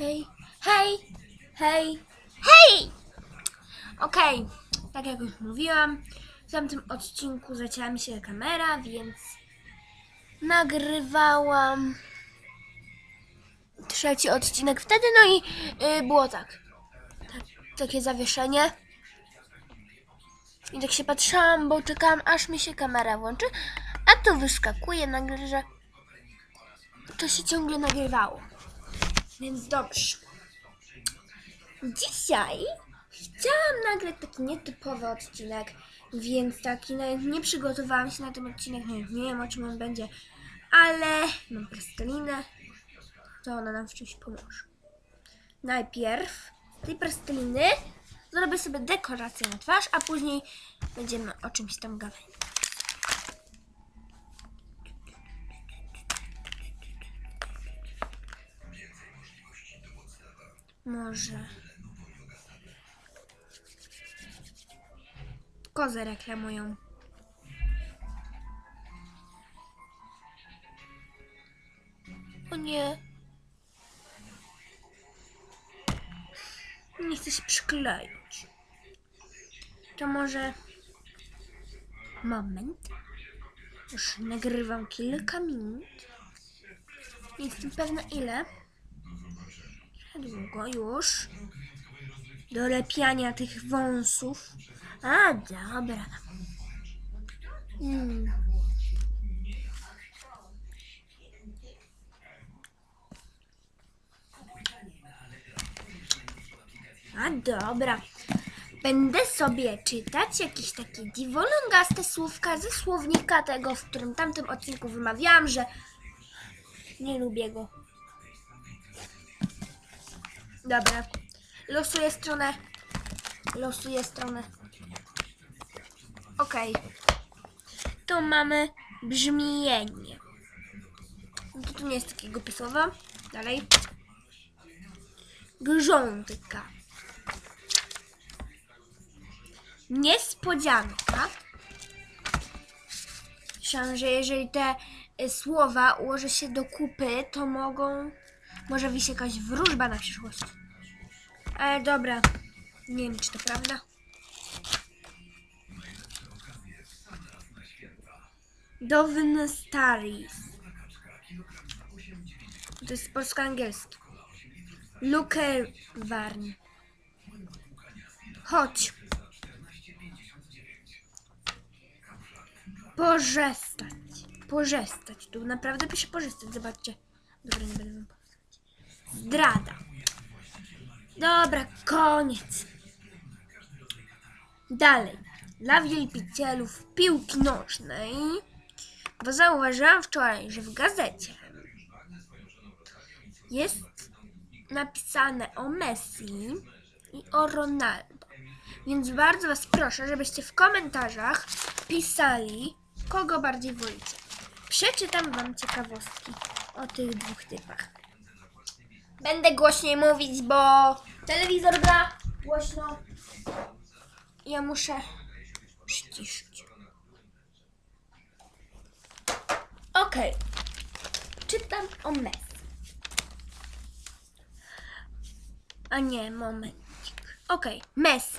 Hej, hej, hej, hej! Okej, tak jak już mówiłam, w tamtym odcinku zacięła mi się kamera, więc nagrywałam trzeci odcinek wtedy, no i y, było tak. tak. Takie zawieszenie. I tak się patrzyłam, bo czekałam, aż mi się kamera włączy, a tu wyskakuje nagle, że to się ciągle nagrywało. Więc dobrze. Dzisiaj chciałam nagrać taki nietypowy odcinek, więc taki nawet nie przygotowałam się na ten odcinek, no nie wiem o czym on będzie, ale mam plastelinę, to ona nam w czymś pomoże. Najpierw z tej plasteliny zrobię sobie dekorację na twarz, a później będziemy o czymś tam gadać. Może. Kozę reklamują. O nie. Nie chcę się przykleić. To może. Moment. Już nagrywam kilka minut. Nie jestem pewna ile. Długo już. Do lepiania tych wąsów. A, dobra. Mm. A dobra. Będę sobie czytać jakieś takie dziwolągaste słówka ze słownika tego, w którym tamtym odcinku wymawiałam, że nie lubię go. Dobra. Losuję stronę. Losuję stronę. Okej. Tu mamy brzmienie. No tu nie jest takiego pisłowa. Dalej. Grządka. Niespodzianka. Myślałam, że jeżeli te y, słowa ułożę się do kupy, to mogą. Może wyjść jakaś wróżba na przyszłość. Ale dobra. Nie wiem, czy to prawda. Downy Staris. To jest polsko-angielski. Lukerwarn. Chodź. Pożestać. Pożestać. Tu naprawdę pisze pożestać. Zobaczcie. Dobra, nie będę wam. Zdrada. Dobra, koniec. Dalej. Dla wielbicielów piłki nożnej. Bo zauważyłam wczoraj, że w gazecie jest napisane o Messi i o Ronaldo. Więc bardzo Was proszę, żebyście w komentarzach pisali, kogo bardziej wolicie. Przeczytam Wam ciekawostki o tych dwóch typach. Będę głośniej mówić, bo telewizor gra głośno. Ja muszę ściszyć. Okej. Czytam o Messi. A nie, momencik. Okej, Messi.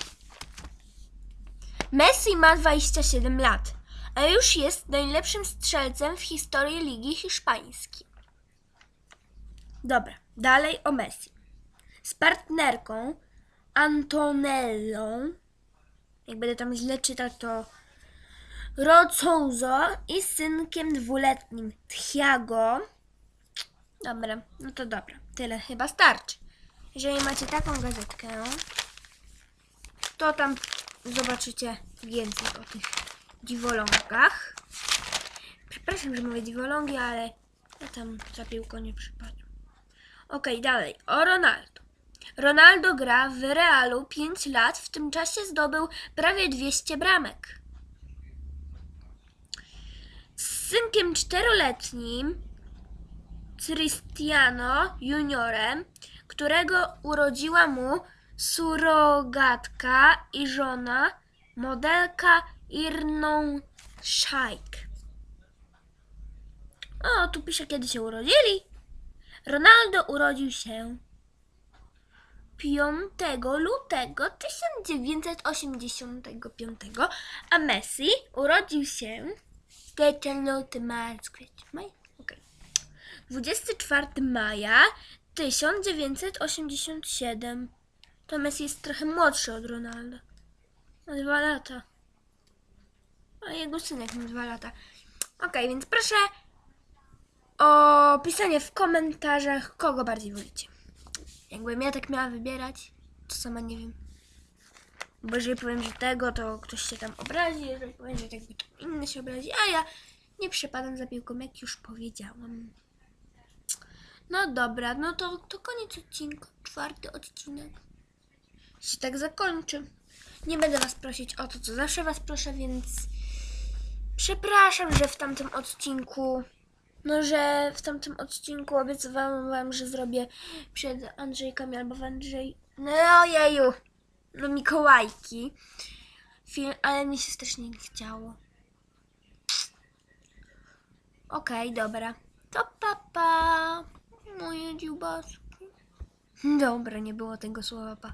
Messi ma 27 lat, a już jest najlepszym strzelcem w historii Ligi Hiszpańskiej. Dobra, dalej o Messi. Z partnerką Antonellą, jak będę tam źle czytać, to Rocouzo i synkiem dwuletnim Thiago. Dobra, no to dobra, tyle chyba starczy. Jeżeli macie taką gazetkę, to tam zobaczycie więcej o tych dziwolągach. Przepraszam, że mówię dziwolągi, ale ja tam za piłką nie przypadł. Okej, dalej. O Ronaldo. Ronaldo gra w Realu 5 lat, w tym czasie zdobył prawie 200 bramek. Z synkiem czteroletnim Cristiano Juniorem, którego urodziła mu surogatka i żona, modelka Irną Szajk. O, tu pisze, kiedy się urodzili. Ronaldo urodził się lutego 1985, a Messi urodził się luty, marc, kwiecień, maj? Okej. 24 maja 1987. To Messi jest trochę młodszy od Ronaldo. Ma dwa lata. A jego synek ma dwa lata. Okej, więc proszę o pisanie w komentarzach, kogo bardziej wolicie. Jakbym ja tak miała wybierać, to sama nie wiem. Bo jeżeli powiem, że tego, to ktoś się tam obrazi, jeżeli powiem, że tego, to inny się obrazi, a ja nie przepadam za piłką, jak już powiedziałam. No dobra, no to, to koniec odcinka. Czwarty odcinek. Się tak zakończy. Nie będę was prosić o to, co zawsze was proszę, więc przepraszam, że w tamtym odcinku no, że w tamtym odcinku obiecywałam wam, że zrobię przed Andrzejkami albo w Andrzej... No jeju! No Mikołajki. Film, ale mi się strasznie nie chciało. Okej, dobra. To papa. Moje dziubaski. Dobra, nie było tego słowa pa.